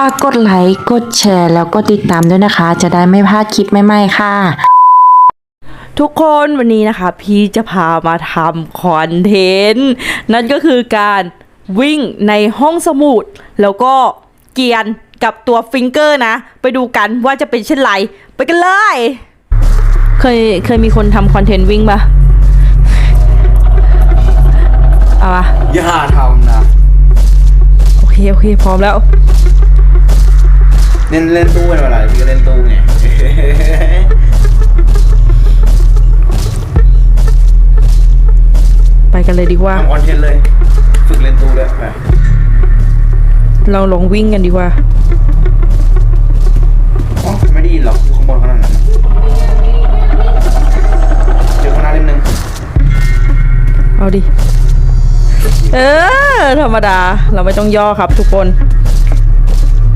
ฝากกดไลค์ กดแชร์ แล้วก็ติดตามด้วยนะคะ จะได้ไม่พลาดคลิปใหม่ๆค่ะ ทุกคนวันนี้นะคะ พี่จะพามาทำคอนเทนต์ นั่นก็คือการวิ่งในห้องสมุด แล้วก็เกียนกับตัวฟิงเกอร์นะ ไปดูกันว่าจะเป็นเช่นไร ไปกันเลย เคยเคยมีคนทำคอนเทนต์วิ่งปะเอาปะอย่าทำนะ โอเค โอเค พร้อมแล้ว เล่นเล่นตู้เป็นเวลาพี่ก็เล่นตู้ไงไปกันเลยดีกว่า ทำคอนเทนต์เลย ฝึกเล่นตู้ด้วยไปเราลองวิ่งกันดีกว่าอ๋อไม่ได้ยินหรอกอยู่ข้างบนขนาดนั้นน่ะเจอข้างหน้าเล่มหนึ่งเอาดิ เออ ธรรมดาเราไม่ต้องย่อครับทุกคน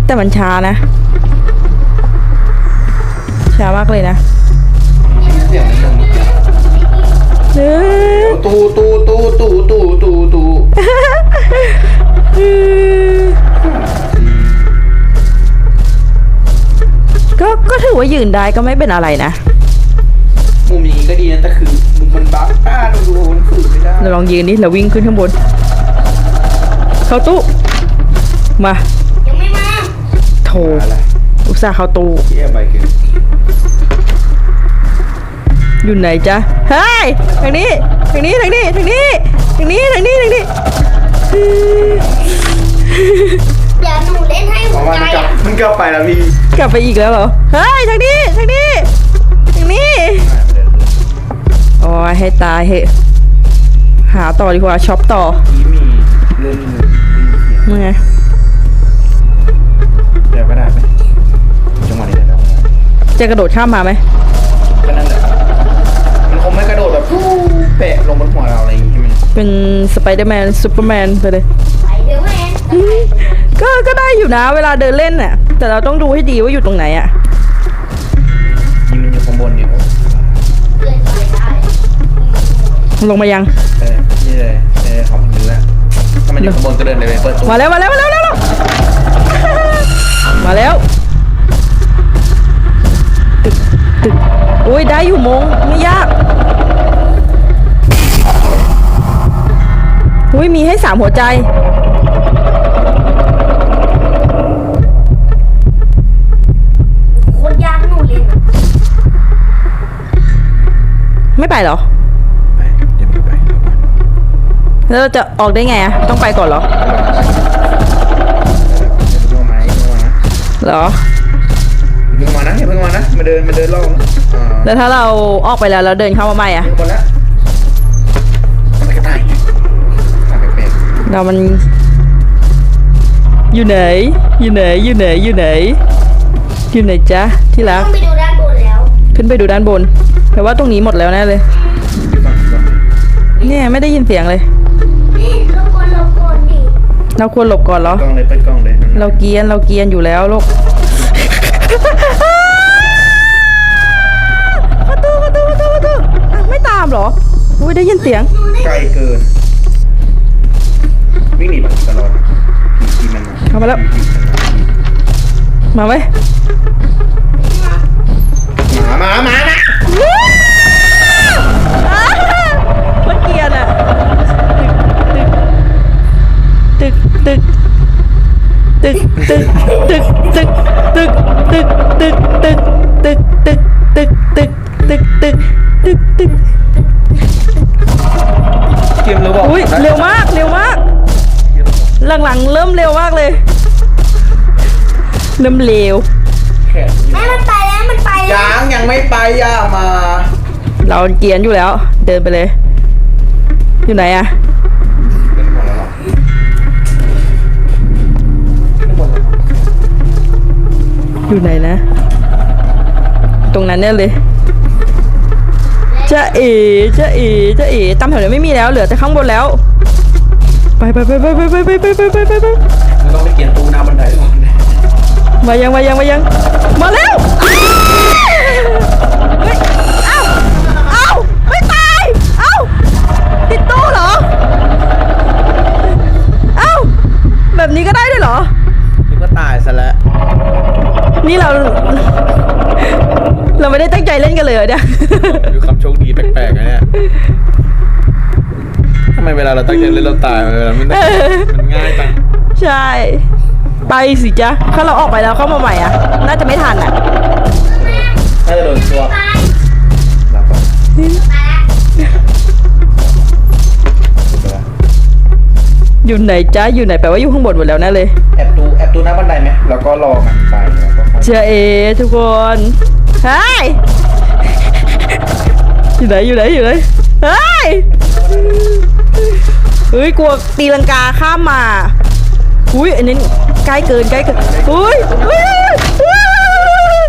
แต่มันช้านะ ช้ามากเลยนะเสียงเล่มหนึ่งเมื่อกี้เออตู้ตู้ตู้ตู้ตู้ตู้ตู้ก็ก็ถือว่ายืนได้ก็ไม่เป็นอะไรนะ มุมนี้ก็ดีนะแต่คือมุมมันบั๊กอ่าดูดูมันฝืนไม่ได้เราลองยืนดิเราวิ่งขึ้นข้างบน เข้าตู้มายังไม่มาโถอะไรอุตส่าห์เข้าตู้เที่ยไปคือ อยู่ไหนจ๊ะเฮ้ยทางนี้ทางนี้ทางนี้ทางนี้ทางนี้ทางนี้ทางนี้เดี๋ยวหนูเล่นให้เพหัวราะว่าใจมันกลับอะมันกลับไปแล้วพี่กลับไปอีกแล้วเหรอเฮ้ยทางนี้ทางนี้ทางนี้โอ้ยให้ตายเหอะหาต่อดีกว่าช็อปต่อนี่มีเรื่องหนึ่งมึงไงเดี๋ยวก็ได้ไหมจังหวะนี้ได้แล้วจะกระโดดข้ามมาไหมะลงบนหัวเราอะไรอย่างงี้ใช่ไหมเป็นสไปเดอร์แมนซูเปอร์แมนไปเลย ไปเดี๋ยวแม่ก็ก็ได้อยู่นะ เวลาเดินเล่นน่ะ แต่เราต้องดูให้ดีว่าอยู่ตรงไหนอะยิงมันอยู่ข้างบนเนี่ยเกินไปได้ลงมายัง เออนี่เลยเออของมันแล้วถ้ามันอยู่ข้างบนก็เดินเลยไปเปิดตู้มาแล้วมาแล้วมาแล้วมาแล้วมาแล้วตึกตึกอุ้ยได้อยู่มงไม่ยาก อุ้ยมีให้สามหัวใจ โคตรยากหนูเล่นอะไม่ไปเหรอ ไปเดี๋ยวมันไปเอาไปแล้วเราจะออกได้ไงอะต้องไปก่อนเหรอเดี๋ยวเพิ่งมานะเพิ่งมานะเหรอเพิ่งมานะอย่าเพิ่งมานะมาเดินมาเดินรอบนะอ่าแล้วถ้าเราออกไปแล้วแล้วเดินเข้ามาใหม่อะเพิ่งหมดแล้วมันก็ตายไงตายแปลก เรามัน อยู่ไหน อยู่ไหน อยู่ไหน อยู่ไหน อยู่ไหนจ๊ะที่รัต้กองไปดูด้านบนแล้ว ขึ้นไปดูด้านบน แปลว่าตรงนี้หมดแล้วแน่เลยๆอยู่ฝั่งอยู่ฝั่งเนี่ยไม่ได้ยินเสียงเลยนี่ลงก่อนลงก่อนดิเราควรหลบก่อนเหรอ กล้องเลยเปิดกล้องเลยนั่นเราเกรียนเราเกรียนอยู่แล้วลูก ประตูประตูประตูประตูอะไม่ตามเหรออุ้ยได้ยินเสียงไกลเกิน วิ่งหนีบางทีตลอดทีมันเข้ามาแล้ว มาไหมหมาหมาหมานะอ้าวมันเกรียนอะตึกตึกตึกตึกตึกตึกตึกตึกตึกตึกตึกตึกตึกตึกตึกตึกตึกตึกเกมเร็วบอกอุ้ยเร็วมากเร็วมาก หลังๆ เริ่มเร็วมากเลย เริ่มเร็ว แขนแม่มันไปแล้วมันไปแล้วยังยังไม่ไปย่ามา เราเกรียนอยู่แล้ว เดินไปเลย อยู่ไหนอะเป็นหมดแล้วหรอเป็นหมดแล้วอยู่ไหนนะ ตรงนั้นเนี่ยเลยจะเอ๋จะเอ๋จะเอ๋ตามแถวนี้ไม่มีแล้ว เหลือแต่ข้างบนแล้ว ไปไปไปไปไปไปไปไปไปไปไปไปไปไปไปไปเกียนตู้หน้าบันไดก่อนมายังมายังมายัง มาแล้วเอ้าเอ้าไม่ตาย เอ้าติดตู้เหรอ เอ้าแบบนี้ก็ได้ด้วยเหรอ นี่ก็ตายซะแล้ว นี่เรา เราไม่ได้ตั้งใจเล่นกันเลยเหรอเนี่ย ดูคำโชคดีแปลกๆนะเนี่ย ไมเวลาเราตั้งใจเล่นเราตายเวลามันได้มันง่ายจังใช่ ไปสิจ๊ะถ้าเราออกไปแล้วเข้ามาใหม่อะ น่าจะไม่ทันอะน่าจะโดนตัวหลับก่อนดูไปละอยู่ไหนจ๊ะอยู่ไหนแปลว่าอยู่ข้างบนหมดแล้วแน่เลยแอบดูแอบดูหน้าบันไดไหมแล้วก็รอมันไปแล้วก็ค่อยเจอเอทุกคนเฮ้ยอยู่ไหนอยู่ไหนอยู่ไหนเฮ้ยเฮ้ยกลัวตีลังกาข้ามมาอุ้ยอันนี้ใกล้เกินใกล้เกินอุ้ยอุ้ยอุ้ย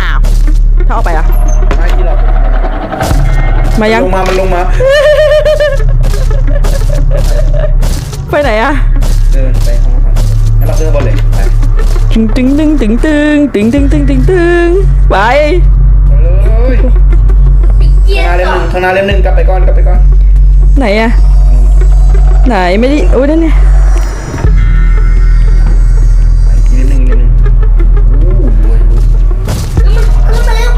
อ้าวถ้าออกไปอะไม่ที่เรามายังลงมา มันลงมา ไปไหนอะเดินไปห้องอาหารงั้นเราเดินบนเลยไปตึงตึงตึงตึงตึงตึงตึงตึงตึงตึงไปไปเลยเกียข้างหน้าร์เล่มต่หอนึ่งข้างหน้าเล่มหนึ่งกลับไปก่อนกลับไปก่อน ไหนอะ ไหนไม่ได้โอ้ยนั่นไงไปอีกเล่มหนึ่งอีกเล่มหนึ่งอู้รวยรวยขึ้นมาเร็ว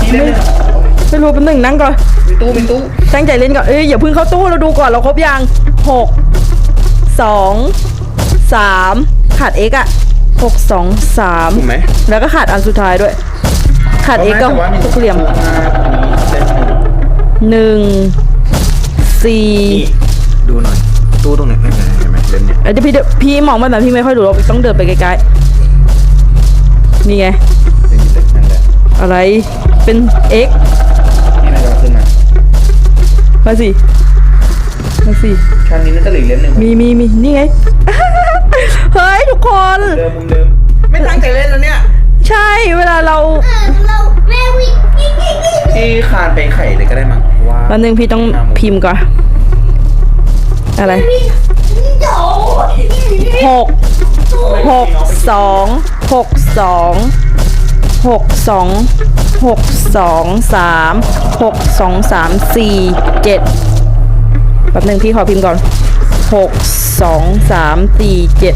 อีกเล่มหนึ่งไม่รู้เป็นหนึ่งนั่งก่อน มีตู้มีตู้ตั้งใจเล่นก่อน เอ้ยอย่าเพิ่งเข้าตู้เราดูก่อนเราครบยังหกสองสามขาด x อะหกสองสามถูกไหมแล้วก็ขาดอันสุดท้ายด้วย ขาด x ก็แต่ว่ามีหกเหลี่ยมตู้ข้างหน้าตรงนี้เล่มหนึ่งหนึ่งสี่นี่ ดูหน่อย ตู้ตรงไหนเห็นไหมเห็นไหมเล่มเนี้ยเดี๋ยวพี่เดี๋ยวพี่มองไปแบบพี่ไม่ค่อยรู้เราต้องเดินไปไกลๆนี่ไงเป็นเล็กนั่นแหละอะไรเป็น x นี่นายจะมาขึ้นมามาสิมาสิชั้นนี้น่าจะเหลืออกเล่มหนึ่งมีมีมีนี่ไง เฮ้ยทุกคน เดิมมุมเดิมไม่ตั้งใจเล่นแล้วเนี่ยใช่เวลาเราเออเราแม่วิ่งวิ่งวิ่งวิ่งพี่คานไปไข่เลยก็ได้มั้งว่าแป๊บนึงพี่ต้องพิมพ์ก่อน อะไรวิ่งโดดหกหกสองหกสองหกสองหกสองสามหกสองสามสี่เจ็ดแป๊บนึงพี่ขอพิมพ์ก่อนหกสองสามสี่เจ็ด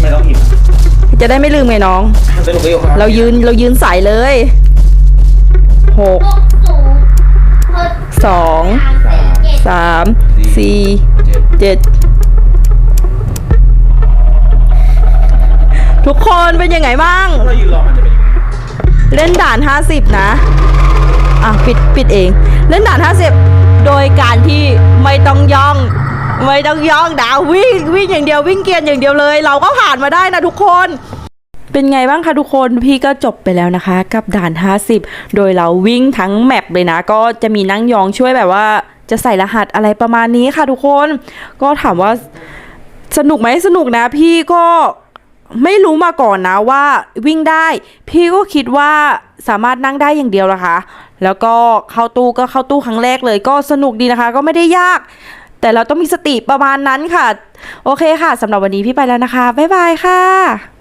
ไม่ต้องหิบจะได้ไม่ลืมไงน้องสรุปก็อยู่ข้างเรายืนเรายืนใส่เลยหกหกศูนย์หกสองสามเจ็ดสามสี่ เจ็ดทุกคนเป็นยังไงบ้างเรายืนรอมันจะเป็นยังไงเล่นด่าน 50 นะ อะ ปิด ปิดเอง เล่นด่าน 50 โดยการที่ไม่ต้องย่อง ไม่ต้องย่องดาววิ่งวิ่งอย่างเดียววิ่งเกียนอย่างเดียวเลย เราก็ผ่านมาได้นะทุกคน เป็นไงบ้างคะทุกคนพี่ก็จบไปแล้วนะคะ กับด่าน 50 โดยเราวิ่งทั้งแมปเลยนะ ก็จะมีนั่งยองช่วยแบบว่า จะใส่รหัสอะไรประมาณนี้ค่ะทุกคน ก็ถามว่าสนุกไหมสนุกนะ พี่ก็ไม่รู้มาก่อนนะว่าวิ่งได้ พี่ก็คิดว่าสามารถนั่งได้อย่างเดียวนะคะ แล้วก็เข้าตู้ก็เข้าตู้ครั้งแรกเลย ก็สนุกดีนะคะ ก็ไม่ได้ยาก แต่เราต้องมีสติประมาณนั้นค่ะ โอเคค่ะสำหรับวันนี้พี่ไปแล้วนะคะ บ๊ายบายค่ะ